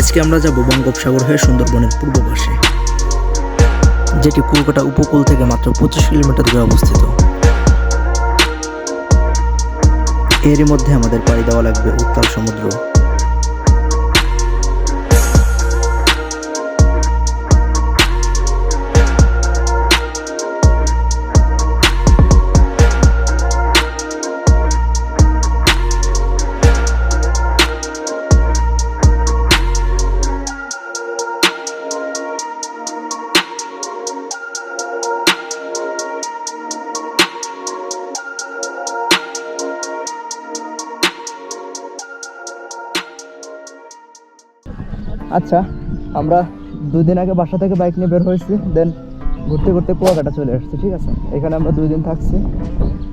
আজকে আমরা যাব বঙ্গোপসাগর হয়ে সুন্দরবনের পূর্ব পাশে, যেটি কলকাতা উপকূল থেকে মাত্র পঁচিশ কিলোমিটার দূরে অবস্থিত। এরই মধ্যে আমাদের পাড়ি দেওয়া লাগবে উত্তাল সমুদ্র। আচ্ছা আমরা দুই দিন আগে বাসা থেকে বাইক নিয়ে বের হয়েছি দেন ঘুরতে ঘুরতে কুয়াকাটা চলে আসছি, ঠিক আছে? এখানে আমরা দুই দিন থাকছি।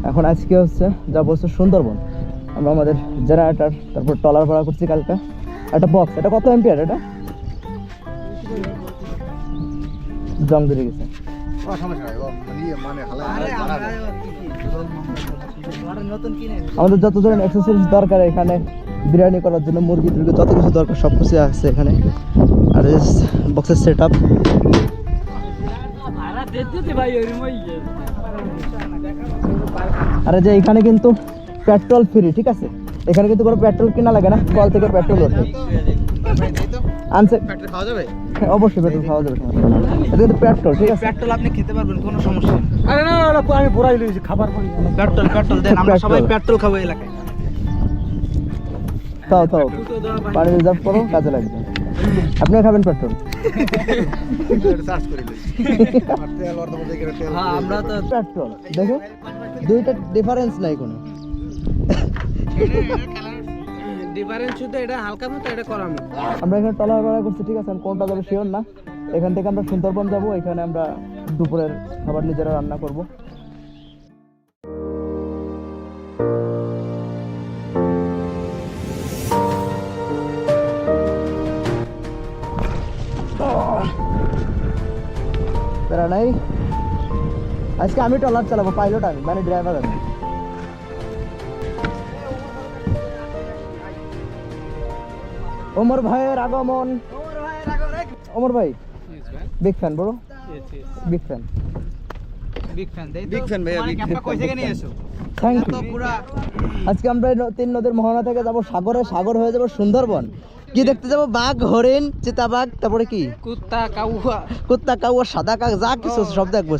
এখন আজকে হচ্ছে যাব হচ্ছে সুন্দরবন। আমরা আমাদের জেনারেটার, তারপর টলার ভাড়া করছি কালকে। একটা বক্স এটা কত এম্পিয়ার এটা? জং ধরে গেছে। আমাদের যত ধরনের অ্যাক্সেসরিজ দরকার এখানে বিরিয়ানি করার জন্য মুরগি টুরগি যত কিছু দরকার সব কিছু আছে এখানে। আর বক্সের সেট আপ আরে যে এখানে কিন্তু পেট্রোল ফ্রি ঠিক আছে? এখানে কিন্তু কোনো পেট্রোল কিনা লাগে না কল থেকে পেট্রোল ওঠে। আনছে? খাওয়া যাবে হ্যাঁ, অবশ্যই পেট্রোল খাওয়া যাবে এটা কিন্তু পেট্রোল ঠিক আছে? পেট্রোল আপনি খেতে পারবেন কোনো সমস্যা আরে না না, না, আমি ভরাই লইছি খাবার পেট্রোল পেট্রোল দেন আমরা সবাই পেট্রোল। পেট্রোল খাব এলাকায়। তাও তাও। পানি রিজার্ভ করো কাজে লাগবে। আপনিও খাবেন পেট্রোল। পেট্রোল দেখো দুইটা ডিফারেন্স নাই কোনো। ডিফারেন্স শুধু এটা হালকা মতো এটা করার মতো। আমরা এখানে টলার ভাড়া করছি ঠিক আছে? কোনটা যাবে শিওর না? এখান থেকে আমরা সুন্দরবন যাব এখানে আমরা দুপুরের খাবার নিজেরা রান্না করব। নাই। আজকে আমি টলার চালাবো পাইলট আমি মানে ড্রাইভার আমি। ওমর ভাইয়ের আগমন। ওমর ভাই বিগ ফ্যান বড়? Big fan big fan big fan ভাই বিগ কই থেকে নিয়ে এসো? থ্যাংক ইউ আজকে আমরা তিন নদীর মোহনা থেকে যাব সাগরে। সাগর হয়ে যাব সুন্দরবন। কি দেখতে যাব বাঘ হরিণ চিতাবাঘ তারপরে কি? কুত্তা কাউয়া। কুত্তা কাউয়া সাদা কাক যা কিছু সব দেখব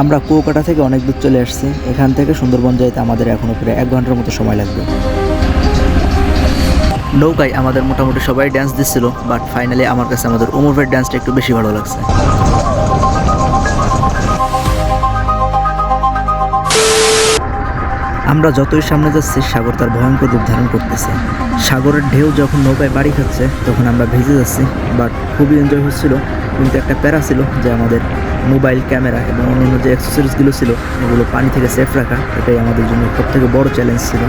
আমরা। কুয়াকাটা থেকে অনেক দূর চলে আসছি। এখান থেকে সুন্দরবন যাইতে আমাদের এখনও প্রায় এক ঘণ্টার মতো সময় লাগবে। নৌকায় আমাদের মোটামুটি সবাই ড্যান্স দিচ্ছিল বাট ফাইনালি আমার কাছে আমাদের ওমর ভাইয়ের ড্যান্সটা একটু বেশি ভালো লাগছে। আমরা যতই সামনে যাচ্ছি, সাগর তার ভয়ঙ্কর রূপ ধারণ করতেছে। সাগরের ঢেউ যখন নৌকায় বাড়ি খাচ্ছে, তখন আমরা ভিজে যাচ্ছি বাট খুবই এনজয় হচ্ছিল, কিন্তু একটা প্যারা ছিল যে আমাদের মোবাইল ক্যামেরা এবং অন্যান্য যে অ্যাক্সেসরিজগুলো ছিল, এগুলো পানি থেকে সেফ রাখা, এটাই আমাদের জন্য সবথেকে বড় চ্যালেঞ্জ ছিল।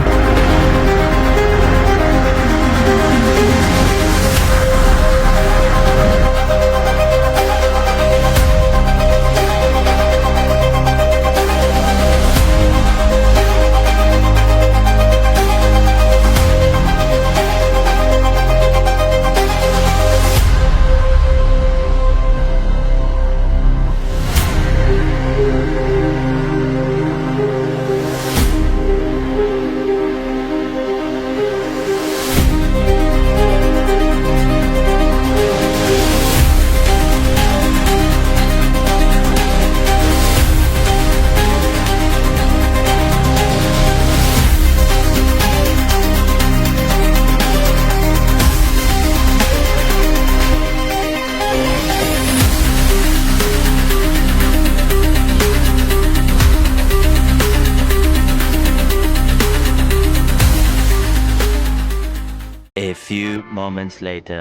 Moments later.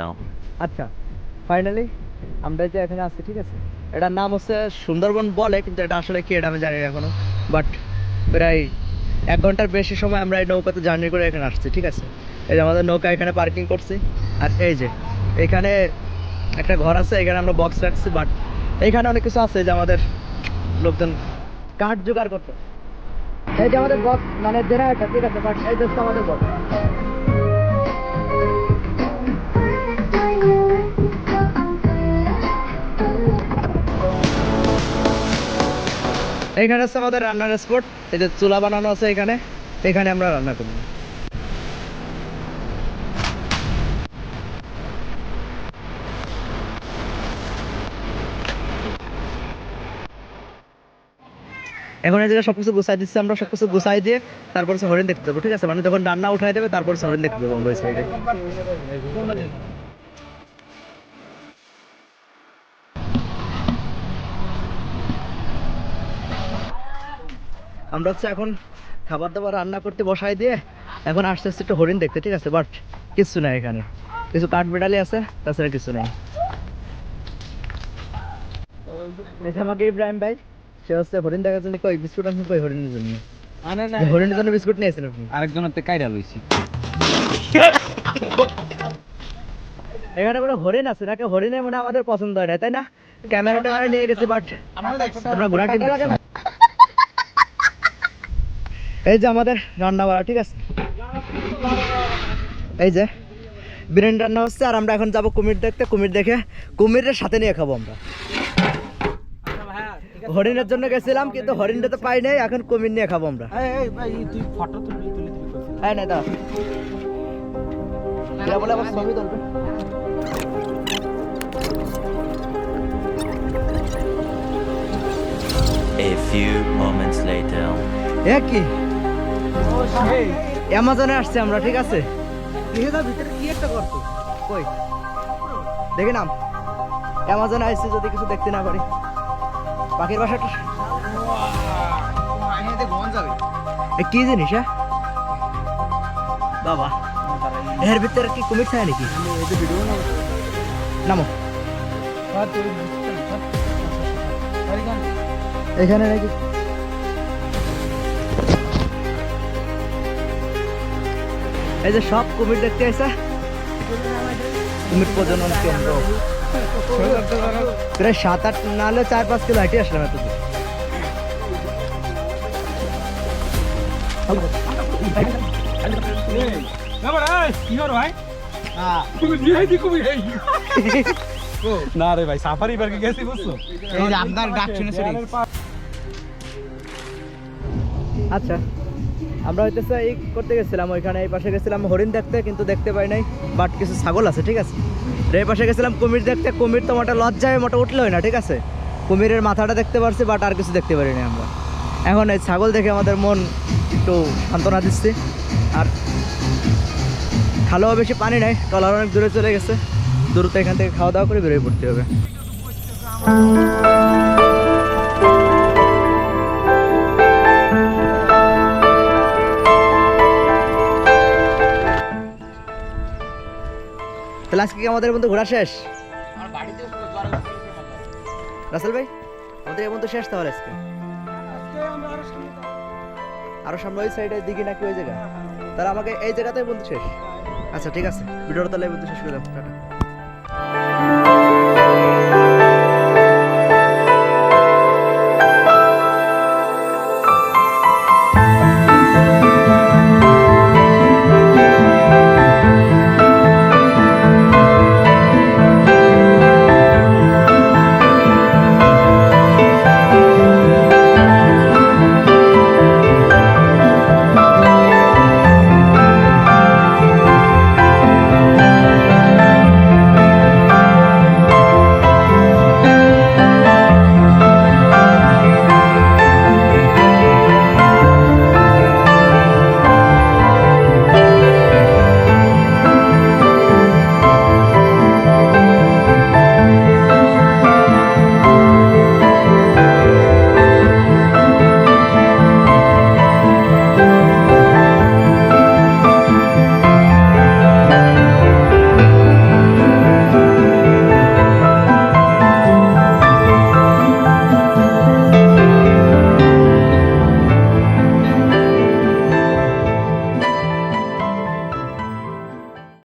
আচ্ছা ফাইনালি আমরা যে এখানে আছি, ঠিক আছে? এটার নাম হচ্ছে সুন্দরবন বলে, কিন্তু এটা আসলে কি এটা আমি জানি না এখনও। বাট প্রায় এক ঘণ্টার বেশি সময় আমরা এই নৌকাতে জার্নি করে এখানে আসছি, ঠিক আছে? এই যে আমাদের নৌকা এখানে পার্কিং করছি। আর এই যে, এখানে একটা ঘর আছে, এখানে আমরা বক্স রাখছি বাট এইখানে অনেক কিছু আছে যে আমাদের লোকজন কাঠ জোগাড় করতে। এই যে আমাদের বক্স মানে জেনারেটর ঠিক আছে? বাট এই হচ্ছে আমাদের বক্স এখানে হচ্ছে আমাদের রান্নার স্পট। এই যে চুলা বানানো আছে এখানে। এখানে আমরা রান্না করব। এখন এই জায়গায় সবকিছু গুছাই দিচ্ছি আমরা, সবকিছু গুছাই দিয়ে তারপর হরিণ দেখতে যাব, ঠিক আছে? মানে যখন রান্না উঠাই দেবে, তারপর হরিণ দেখতে আমরা সাইডে আমরা হচ্ছে এখন খাবার দাবার রান্না করতে বসাই দিয়ে এখন আস্তে আস্তে একটু হরিণ দেখতে ঠিক আছে? বাট কিচ্ছু নাই এখানে। কিছু কাঠ বেড়ালি আছে তাছাড়া কিছু নেই। আমাকে ইব্রাহিম ভাই সে হচ্ছে হরিণ দেখার জন্য কই বিস্কুট আনছেন কই হরিণের জন্য? হরিণের জন্য বিস্কুট নিয়েছেন আপনি? আরেকজনের তে কাইরা লইছি। এখানে কোনো হরিণ আছে নাকি? হরিণের মনে আমাদের পছন্দ হয় না তাই না? ক্যামেরাটা নিয়ে গেছি বাট আমরা ঘোরা এই যে আমাদের রান্না বাড়া ঠিক আছে? এই যে বিরিয়ানি রান্না হচ্ছে আর আমরা এখন যাব কুমির দেখতে কুমির দেখে কুমিরের সাথে নিয়ে খাব আমরা। হরিণের জন্য গেছিলাম কিন্তু হরিণটা তো পাই নাই এখন কুমির নিয়ে খাব আমরা। এই এই ভাই তুই ফটো তুলবি তুলে তুলি কইছিস হ্যাঁ না দাও বলে আবার ছবি তুলবে। A few moments later. এ কি? অ্যামাজনে আসছে আমরা ঠিক আছে এটার ভিতরে কি একটা করতো কই দেখে নাম অ্যামাজনে আসছে যদি কিছু দেখতে না পারি পাখির বাসাটা কি জিনিস হ্যাঁ বাবা এর ভিতরে কি কুমির থাকে নাকি নামো এখানে নাকি এই যে সব কুমির দেখতে এসে কুমির প্রজনন কেন্দ্র। প্রায় সাত আট নাহলে চার পাঁচ কিলো হাঁটে আসলাম এত না রে ভাই সাফারি পার্কে গেছি বুঝছ? আপনার ডাক শুনেছি আচ্ছা। আমরা হইতেছে এই করতে গেছিলাম, ওইখানে এই পাশে গেছিলাম হরিণ দেখতে, কিন্তু দেখতে পাই নাই, বাট কিছু ছাগল আছে, ঠিক আছে? এই পাশে গেছিলাম কুমির দেখতে, কুমির তো মোটা লজ্জায় মোটা উঠলোই না, ঠিক আছে? কুমিরের মাথাটা দেখতে পারছি, বাট আর কিছু দেখতে পারিনি আমরা। এখন এই ছাগল দেখে আমাদের মন একটু সান্ত্বনা দিচ্ছি। আর খালেও বেশি পানি নাই, টলার অনেক দূরে চলে গেছে। দূরত্ব এখান থেকে খাওয়া দাওয়া করে বেরোয় পড়তে হবে। তাহলে আজকে কি আমাদের বন্ধু ঘোরা শেষ? রাসেল ভাই আমাদের এমন তো শেষ তাহলে আজকে? আরও সামনে ওই সাইডের দিকে নাকি ওই জায়গা? তাহলে আমাকে এই জায়গাতেই বন্ধু শেষ। আচ্ছা ঠিক আছে। ভিডিওটা তাহলে বন্ধু শেষ করে দেবো টাটা।